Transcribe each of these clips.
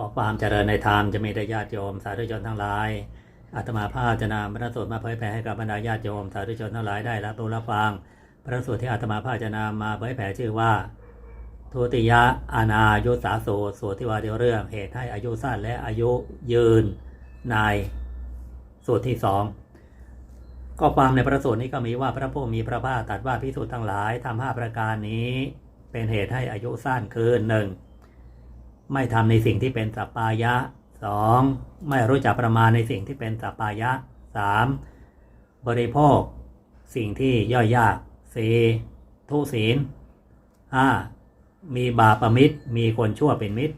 ขอความเจริญในธรรมจะมีได้ญาติโยมสาธุชนทั้งหลายอาตมาภาพจะนำพระสูตรมาเผยแผ่ให้กับบรรดาญาติโยมสาธุชนทั้งหลายได้รับรู้รับฟัง พระสูตรที่อาตมาภาพจะนำมาเผยแผ่ชื่อว่า ทุติยะอานายุสาสูตรสูตรที่ว่าเดียวเรื่องเหตุให้อายุสั้นและอายุยืนในสูตรที่สองก็ความในพระสูตรนี้ก็มีว่าพระผู้มีพระภาคตรัสว่าพิสูจน์ทั้งหลายทำห้าประการนี้ เป็นเหตุให้อายุสั้นคือหนึ่ง ไม่ทำในสิ่งที่เป็นสัปปายะสองไม่รู้จักประมาณในสิ่งที่เป็นสัปปายะสามบริโภค สิ่งที่ย่อยยากสี่ทุศีลห้ามีบาปมิตร มีคนชั่วเป็นมิตร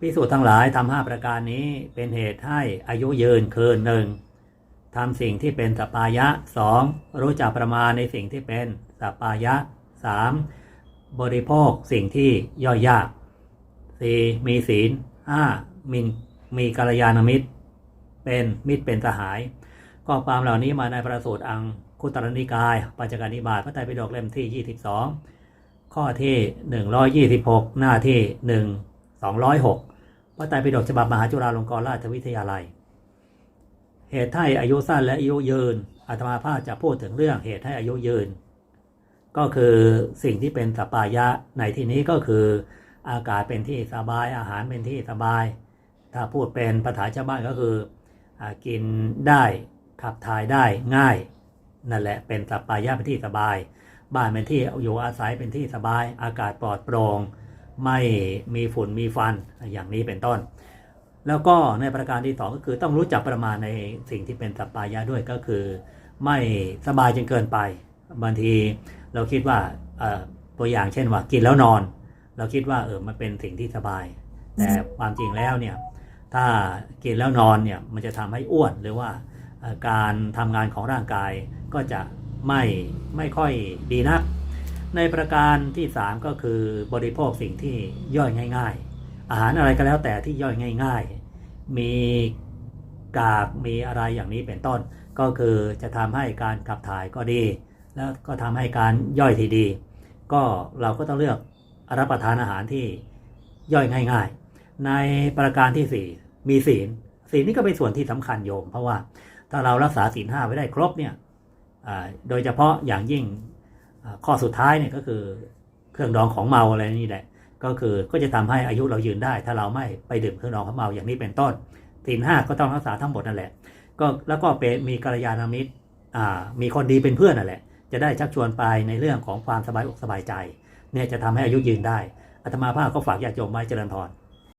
พิสูจน์ทั้งหลายทำห้าประการนี้เป็นเหตุให้อายุยืนคือหนึ่งทำสิ่งที่เป็นสัปายะสองรู้จักประมาณในสิ่งที่เป็นสัปายะสามบริโภคสิ่งที่ย่อยยาก สี่มีศีลห้ามีมีกัลยาณมิตร เป็นมิตรเป็นสหายก็ความเหล่านี้มาในพระสูตรอังคุตรนิกาย ปัญจการนิบาตพระไตรปิฎกเล่มที่ 22 ข้อที่ 126 หน้าที่ 1 206 พระไตรปิฎกฉบับมหาจุฬาลงกรณราชวิทยาลัย เหตุให้อายุสั้นและอายุยืนอาตมาภาพจะพูดถึงเรื่องเหตุให้อายุยืน ก็คือสิ่งที่เป็นสปายะในที่นี้ก็คือ อากาศเป็นที่สบายอาหารเป็นที่สบาย ถ้าพูดเป็นภาษาชาวบ้านก็คืออกินได้ขับถ่ายได้ง่าย นั่นแหละเป็นสัปปายะเป็นที่สบาย บ้านเป็นที่อยู่อาศัยเป็นที่สบาย อากาศปลอดโปร่งไม่มีฝุ่นมีฟันอย่างนี้เป็นต้น แล้วก็ในประการที่สองก็คือต้องรู้จักประมาณในสิ่งที่เป็นสัปปายะด้วยก็คือ ไม่สบายจนเกินไปบางทีเราคิดว่าตัวอย่างเช่นว่ากินแล้วนอน เราคิดว่าเออมันเป็นสิ่งที่สบาย แต่ความจริงแล้วเนี่ยถ้ากินแล้วนอนเนี่ยมันจะทำให้อ้วนหรือว่าเอ่อการทำงานของร่างกายก็จะไม่ไม่ค่อยดีนัก ในประการที่ 3 ก็คือบริโภคสิ่งที่ย่อยง่าย ๆ อาหารอะไรก็แล้วแต่ที่ย่อยง่าย ๆ มีกากมีอะไรอย่างนี้เป็นต้น ก็คือจะทำให้การขับถ่ายก็ดี แล้วก็ทำให้การย่อยที่ดี ก็เราก็ต้องเลือก รับประทานอาหารที่ย่อยง่าย ๆ ในประการที่ 4 มีศีลศีลนี่ก็เป็นส่วนที่สำคัญโยม เพราะว่าถ้าเรารักษาศีลห้าไว้ได้ครบเนี่ยโดยเฉพาะอย่างยิ่งข้อสุดท้ายเนี่ยก็คือเครื่องดองของเมาอะไรนี่แหละ ก็คือก็จะทำให้อายุเรายืนได้ ถ้าเราไม่ไปดื่มเครื่องดองของเมาอย่างนี้เป็นต้นศีลห้าก็ต้องรักษาทั้งหมดนั่นแหละ ก็แล้วก็เป็นมีกัลยาณมิตรมีคนดีเป็นเพื่อนนั่นแหละ จะได้ชักชวนไปในเรื่องของความสบายอกสบายใจ เนี่ยจะทำให้อายุยืนได้อาตมาภาพก็ฝากญาติโยมไว้เจริญพร